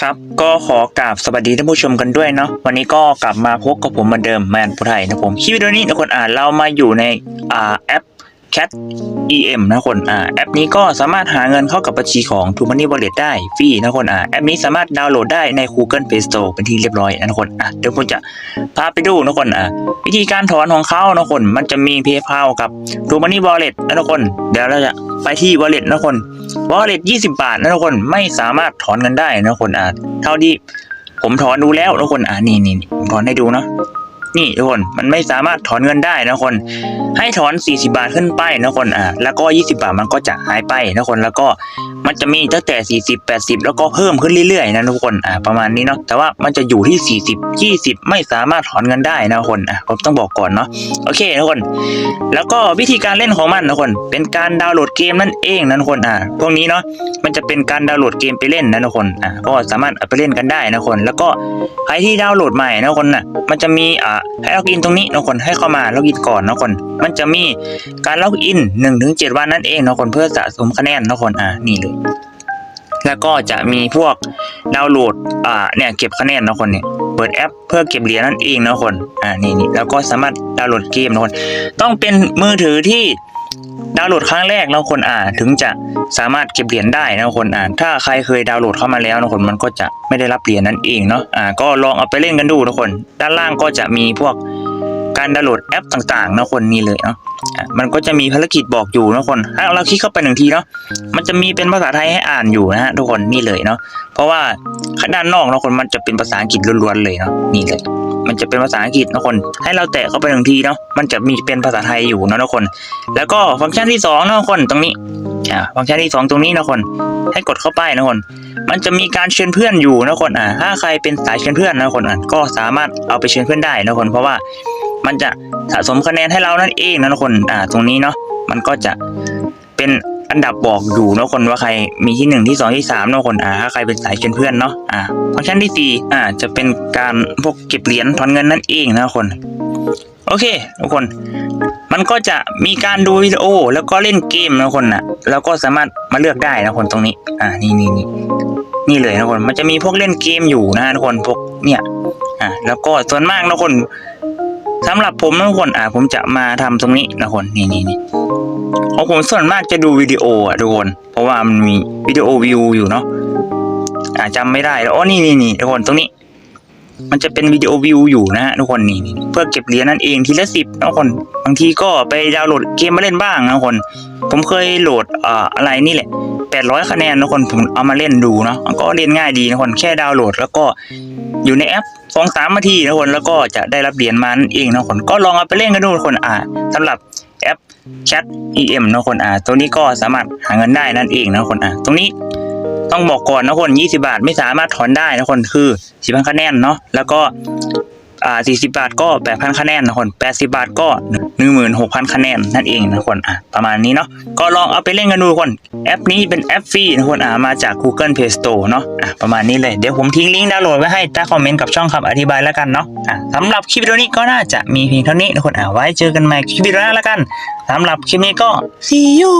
ครับก็ขอกราบสวัสดีท่านผู้ชมกันด้วยเนาะวันนี้ก็กลับมาพบกับผมเหมือนเดิมแมนผู้ไทยนะผมคลิปวิดีโอนี้นะคนอ่านเรามาอยู่ในอ่าแอป Cat EM นะคนอ่าแอปนี้ก็สามารถหาเงินเข้ากับบัญชีของ t ู Money Wallet ได้ฟรีนะคนอ่าแอปนี้สามารถดาวน์โหลดได้ใน Google Play Store เป็นที่เรียบร้อยนะคนอะเดี๋ยวผมจะพาไปดูนะคนอ่าวิธีการถอนของเขานะคนมันจะมี PayPal กับ t ู Money Wallet นะคนเดี๋ยวเราจะ ไปที่ Wallet นะคน Wallet 20 บาทนะทุกคนไม่สามารถถอนเงินได้นะคนอ่าเท่าที่ผมถอนดูแล้วนะทุกคนอ่านี่นี่ผมถอนให้ดูเนาะนี่ทุกคนมันไม่สามารถถอนเงินได้นะคน ให้ถอน 40 บาทขึ้นไปนะคนอ่าแล้วก็ 20 บาทมันก็จะหายไปนะคนแล้วก็ จะมีตั้งแต่ 40 80 แล้วก็เพิ่มขึ้นเรื่อยๆนะทุกคนอ่าประมาณนี้เนาะแต่ว่ามันจะอยู่ที่ 40 20 ไม่สามารถถอนเงินได้นะทุกคนอะผมต้องบอกก่อนเนาะโอเคทุกคน แล้วก็วิธีการเล่นของมันนะทุกคน เป็นการดาวน์โหลดเกมนั่นเองนะทุกคนอ่าพวกนี้เนาะมันจะเป็นการดาวน์โหลดเกมไปเล่นนะทุกคนอ่าก็สามารถเอาไปเล่นกันได้นะทุกคน แล้วก็ใครที่ดาวน์โหลดใหม่นะทุกคนน่ะมันจะมีอ่าให้ล็อกอินตรงนี้นะทุกคนให้เข้ามาล็อกอินก่อนนะทุกคน มันจะมีการล็อกอิน1-7 วันนั่นเองนะทุกคนเพื่อสะสมคะแนนนะทุกคนอ่านี่เลยแล้วก็จะมีพวกดาวน์โหลดอ่าเนี่ยเก็บคะแนนนะคนเนี่ยเปิดแอปเพื่อเก็บเหรียญนั่นเองนะคนอ่านี่นี่แล้วก็สามารถดาวน์โหลดเกมนะคนต้องเป็นมือถือที่ดาวน์โหลดครั้งแรกแล้วคนอ่าถึงจะสามารถเก็บเหรียญได้นะคนอ่านถ้าใครเคยดาวน์โหลดเข้ามาแล้วนะคนมันก็จะไม่ได้รับเหรียญนั่นเองเนาะอ่าก็ลองเอาไปเล่นกันดูทุกคน ด้านล่างก็จะมีพวก การดาวน์โหลดแอปต่างๆนะคนนี่เลยเนาะมันก็จะมีภารกิจบอกอยู่นะคนถ้าเราคลิกเข้าไปหนึ่งทีเนาะมันจะมีเป็นภาษาไทยให้อ่านอยู่นะฮะทุกคนนี่เลยเนาะเพราะว่าด้านนอกนะคนมันจะเป็นภาษาอังกฤษล้วนๆเลยเนาะนี่เลย มันจะเป็นภาษาอังกฤษนะคน ให้เราแตะเข้าไปหนึ่งทีเนาะมันจะมีเป็นภาษาไทยอยู่นะทุกคน แล้วก็ฟังก์ชันที่สองนะคนตรงนี้อ่าฟังก์ชันที่สองตรงนี้นะคน ให้กดเข้าไปนะคน มันจะมีการเชิญเพื่อนอยู่นะคนอ่าถ้าใครเป็นสายเชิญเพื่อนนะคนอะก็สามารถเอาไปเชิญเพื่อนได้นะคน เพราะว่า มันจะสะสมคะแนนให้เรานั่นเองนะทุกคนอ่าตรงนี้เนาะมันก็จะเป็นอันดับบอกอยู่นะคนว่าใครมีที่หนึ่งที่สองที่สามนะคนอ่าถ้าใครเป็นสายเชิญเพื่อนเนาะอ่าฟังก์ชันที่สี่อ่าจะเป็นการพวกเก็บเหรียญถอนเงินนั่นเองนะคนโอเคทุกคน มันก็จะมีการดูวิดีโอ แล้วก็เล่นเกมนะคนน่ะ แล้วก็สามารถมาเลือกได้นะคนตรงนี้ อ่า นี่นี่นี่นี่เลยนะคน มันจะมีพวกเล่นเกมอยู่นะทุกคน พวกเนี่ย อ่า แล้วก็ส่วนมากนะคน สำหรับผมนะทุกคนอ่าผมจะมาทำตรงนี้นะคนนี่นี่นี่ของผมส่วนมากจะดูวิดีโออะทุกคน เพราะว่ามันมีวิดีโอวิวอยู่เนาะอ่าจำไม่ได้แล้วอ๋อนี่นี่นี่ทุกคนตรงนี้ มันจะเป็นวิดีโอวิวอยู่นะฮะทุกคนนี่เพื่อเก็บเหรียญนั่นเองทีละสิบนะทุกคนบางทีก็ไปดาวน์โหลดเกมมาเล่นบ้างนะทุกคน ผมเคยโหลดอ่าอะไรนี่แหละแปดร้อยคะแนนนะทุกคนผมเอามาเล่นดูเนาะก็เล่นง่ายดีนะทุกคนแค่ดาวน์โหลดแล้วก็ อยู่ในแอปสองสามนาทีนะคนแล้วก็จะได้รับเหรียญมานั่นเองนะคนก็ลองเอาไปเล่นกันดูคนอ่าสำหรับแอปแชท EM นะคนอ่าตัวนี้ก็สามารถหาเงินได้นั่นเองนะคนอ่าตรงนี้ต้องบอกก่อนนะคน 20 บาทไม่สามารถถอนได้นะคนคือ 10,000คะแนนเนาะแล้วก็ อ่า40บาทก็8,000คะแนนนะคน80บาทก็16,000คะแนนนั่นเองนะคนอะประมาณนี้เนาะก็ลองเอาไปเล่นกันดูคนแอปนี้เป็นแอปฟรีนะคนอ่ามาจาก Google Play Store เนาะอะประมาณนี้เลยเดี๋ยวผมทิ้งลิงก์ดาวน์โหลดไว้ให้ใต้คอมเมนต์กับช่องคำอธิบายแล้วกันเนาะอะสำหรับคลิปวิดีโอนี้ก็น่าจะมีเพียงเท่านี้นะคนอะไว้เจอกันใหม่คลิปวิดีโอหน้าแล้วกันสำหรับคลิปนี้ก็ see you